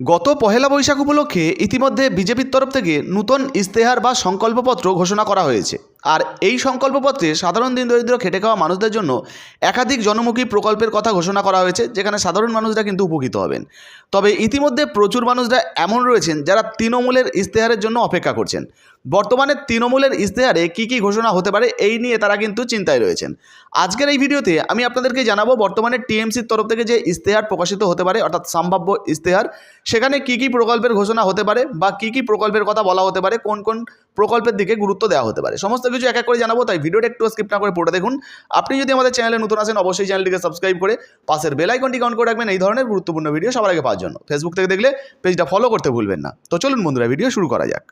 গত পহেলা বৈশাখ উপলক্ষে ইতিমধ্যে বিজেপির তরফ থেকে নূতন ইস্তেহার বা সংকল্পপত্র ঘোষণা করা হয়েছে। আর এই সংকল্পপত্রে সাধারণ দিন দরিদ্র খেটে খাওয়া মানুষদের জন্য একাধিক জনমুখী প্রকল্পের কথা ঘোষণা করা হয়েছে, যেখানে সাধারণ মানুষরা কিন্তু উপকৃত হবেন। তবে ইতিমধ্যে প্রচুর মানুষরা এমন রয়েছেন যারা তৃণমূলের ইস্তেহারের জন্য অপেক্ষা করছেন। বর্তমানে তৃণমূলের ইস্তেহারে কী কী ঘোষণা হতে পারে এই নিয়ে তারা কিন্তু চিন্তায় রয়েছেন। আজকের এই ভিডিওতে আমি আপনাদেরকে জানাব বর্তমানে টিএমসির তরফ থেকে যে ইস্তেহার প্রকাশিত হতে পারে, অর্থাৎ সম্ভাব্য ইস্তেহার সেখানে কী কী প্রকল্পের ঘোষণা হতে পারে বা কী কী প্রকল্পের কথা বলা হতে পারে, কোন কোন প্রকল্পের দিকে গুরুত্ব দেওয়া হতে পারে। সমস্ত কিছু এক এক করে জানাব, তাই ভিডিওটা একটু স্কিপ না করে পড়ে দেখুন। আপনি যদি আমাদের চ্যানেলে নতুন আসেন, অবশ্যই চ্যানেলটিকে সাবস্ক্রাইব করে পাশের বেল আইকনটি অন করে রাখবেন। এই ধরনের গুরুত্বপূর্ণ ভিডিও সবার আগে পাওয়ার জন্য। ফেসবুক থেকে দেখলে পেজটা ফলো করতে ভুলবেন না। তো চলুন বন্ধুরা ভিডিও শুরু করা যাক।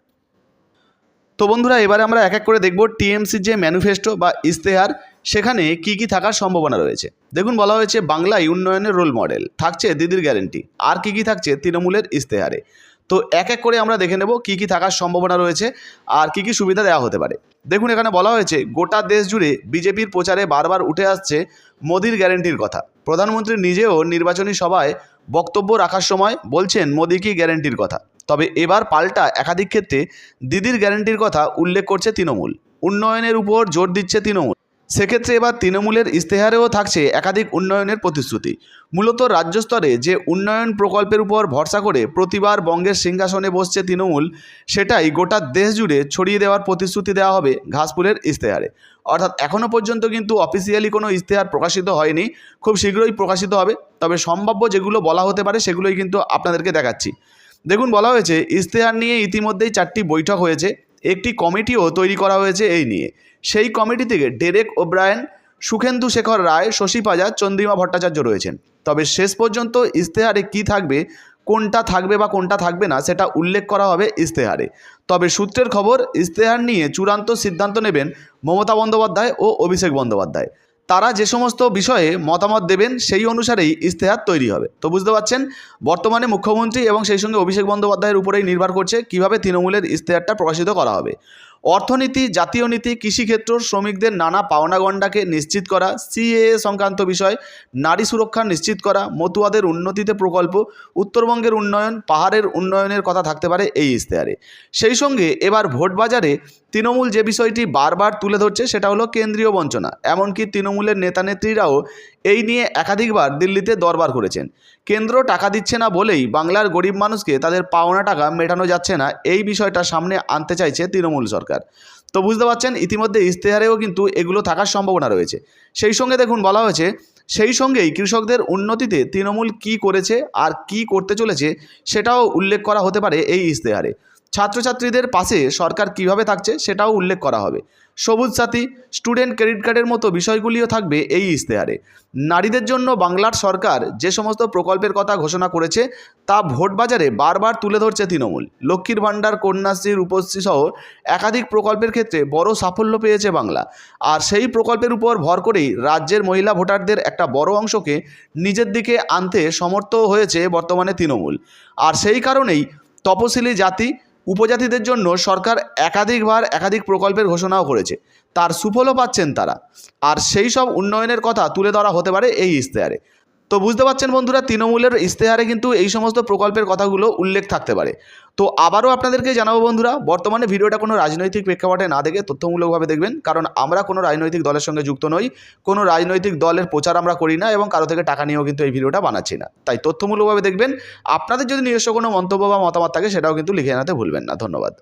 তো বন্ধুরা, এবারে আমরা এক এক করে দেখব টিএমসির যে ম্যানিফেস্টো বা ইস্তেহার সেখানে কি কি থাকার সম্ভাবনা রয়েছে। দেখুন, বলা হয়েছে বাংলায় উন্নয়নের রোল মডেল, থাকছে দিদির গ্যারেন্টি, আর কি কি থাকছে তৃণমূলের ইস্তেহারে তো এক এক করে আমরা দেখে নেব কি কি থাকার সম্ভাবনা রয়েছে, আর কি কি সুবিধা দেওয়া হতে পারে। দেখুন, এখানে বলা হয়েছে, গোটা দেশ জুড়ে বিজেপির প্রচারে বারবার উঠে আসছে মোদির গ্যারেন্টির কথা। প্রধানমন্ত্রী নিজেও নির্বাচনী সভায় বক্তব্য রাখার সময় বলছেন, মোদি কি গ্যারেন্টির কথা? তবে এবার পাল্টা একাধিক ক্ষেত্রে দিদির গ্যারেন্টির কথা উল্লেখ করছে তৃণমূল। উন্নয়নের উপর জোর দিচ্ছে তৃণমূল। সেক্ষেত্রে এবার তৃণমূলের ইস্তেহারেও থাকছে একাধিক উন্নয়নের প্রতিশ্রুতি। মূলত রাজ্য স্তরে যে উন্নয়ন প্রকল্পের উপর ভরসা করে প্রতিবার বঙ্গের সিংহাসনে বসছে তৃণমূল, সেটাই গোটা দেশ জুড়ে ছড়িয়ে দেওয়ার প্রতিশ্রুতি দেওয়া হবে ঘাসপুরের ইস্তেহারে অর্থাৎ এখনও পর্যন্ত কিন্তু অফিসিয়ালি কোনো ইস্তেহার প্রকাশিত হয়নি। খুব শীঘ্রই প্রকাশিত হবে। তবে সম্ভাব্য যেগুলো বলা হতে পারে সেগুলোই কিন্তু আপনাদেরকে দেখাচ্ছি। দেখুন বলা হয়েছে ইস্তেহার নিয়ে ইতিমধ্যেই চারটি বৈঠক হয়েছে, একটি কমিটিও তৈরি করা হয়েছে এই নিয়ে। সেই কমিটি থেকে ডেরেক ওব্রায়েন, সুখেন্দু শেখর রায়, শশী পাজা চন্দ্রিমা ভট্টাচার্য রয়েছেন। তবে শেষ পর্যন্ত ইস্তেহারে কি থাকবে, কোনটা থাকবে বা কোনটা থাকবে না, সেটা উল্লেখ করা হবে ইস্তেহারে তবে সূত্রের খবর ইস্তেহার নিয়ে চূড়ান্ত সিদ্ধান্ত নেবেন মমতা বন্দ্যোপাধ্যায় ও অভিষেক বন্দ্যোপাধ্যায়। তারা যে সমস্ত বিষয়ে মতামত দেবেন, সেই অনুসারেই ইস্তেহার তৈরি হবে। তো বুঝতে পারছেন? বর্তমানে মুখ্যমন্ত্রী এবং সেই সঙ্গে অভিষেক বন্দ্যোপাধ্যায়ের উপরেই নির্ভর করছে কীভাবে তৃণমূলের ইস্তেহারটা প্রকাশিত করা হবে। অর্থনীতি, জাতীয় নীতি, কৃষিক্ষেত্র, শ্রমিকদের নানা পাওনাগণ্ডাকে নিশ্চিত করা, সিএএ সংক্রান্ত বিষয়, নারী সুরক্ষা নিশ্চিত করা, মতুয়াদের উন্নতিতে প্রকল্প, উত্তরবঙ্গের উন্নয়ন, পাহাড়ের উন্নয়নের কথা থাকতে পারে এই ইস্তেহারে সেই সঙ্গে এবার ভোট বাজারে তৃণমূল যে বিষয়টি বারবার তুলে ধরছে সেটা হলো কেন্দ্রীয় বঞ্চনা। এমনকি তৃণমূলের নেতানেত্রীরাও এই নিয়ে একাধিকবার দিল্লিতে দরবার করেছেন। কেন্দ্র টাকা দিচ্ছে না বলেই বাংলার গরিব মানুষকে তাদের পাওনা টাকা মেটানো যাচ্ছে না, এই বিষয়টা সামনে আনতে চাইছে তৃণমূল সরকার। তো বুঝতে পারছেন, ইতিমধ্যে ইশতেহারেও কিন্তু এগুলো থাকার সম্ভাবনা রয়েছে। সেই সঙ্গে দেখুন বলা হয়েছে, সেই সঙ্গেই কৃষকদের উন্নতিতে তৃণমূল কি করেছে আর কি করতে চলেছে সেটাও উল্লেখ করা হতে পারে এই ইশতেহারে। ছাত্রছাত্রীদের পাশে সরকার কীভাবে থাকছে সেটাও উল্লেখ করা হবে। সবুজ সাথী, স্টুডেন্ট ক্রেডিট কার্ডের মতো বিষয়গুলিও থাকবে এই ইশতেহারে। নারীদের জন্য বাংলার সরকার যে সমস্ত প্রকল্পের কথা ঘোষণা করেছে, তা ভোট বাজারে বারবার তুলে ধরছে তৃণমূল। লক্ষ্মীর ভাণ্ডার, কন্যাশ্রী, রূপশ্রী সহ একাধিক প্রকল্পের ক্ষেত্রে বড় সাফল্য পেয়েছে বাংলা। আর সেই প্রকল্পের উপর ভর করেই রাজ্যের মহিলা ভোটারদের একটা বড় অংশকে নিজের দিকে আনতে সমর্থ হয়েছে বর্তমানে তৃণমূল। আর সেই কারণেই তপশিলি জাতি উপজাতিদের জন্য সরকার একাধিকবার একাধিক প্রকল্পের ঘোষণাও করেছে। তার সুফলও পাচ্ছেন তারা। আর সেই সব উন্নয়নের কথা তুলে ধরা হতে পারে এই ইশতেহারে। তো বুঝতে পারছেন বন্ধুরা, তৃণমূলের ইশতেহারে কিন্তু এই সমস্ত প্রকল্পের কথাগুলো উল্লেখ থাকতে পারে। তো আবারও আপনাদেরকে জানাব বন্ধুরা, বর্তমানে ভিডিওটা কোনো রাজনৈতিক প্রেক্ষাপটে না দেখে তথ্যমূলকভাবে দেখবেন, কারণ আমরা কোনো রাজনৈতিক দলের সঙ্গে যুক্ত নই, কোনো রাজনৈতিক দলের প্রচার আমরা করি না এবং কারও থেকে টাকা নিয়েও কিন্তু এই ভিডিওটা বানাচ্ছি না। তাই তথ্যমূলকভাবে দেখবেন, আপনাদের যদি নিজস্ব কোনো মন্তব্য বা মতামত থাকে সেটাও কিন্তু লিখে জানাতে ভুলবেন না। ধন্যবাদ।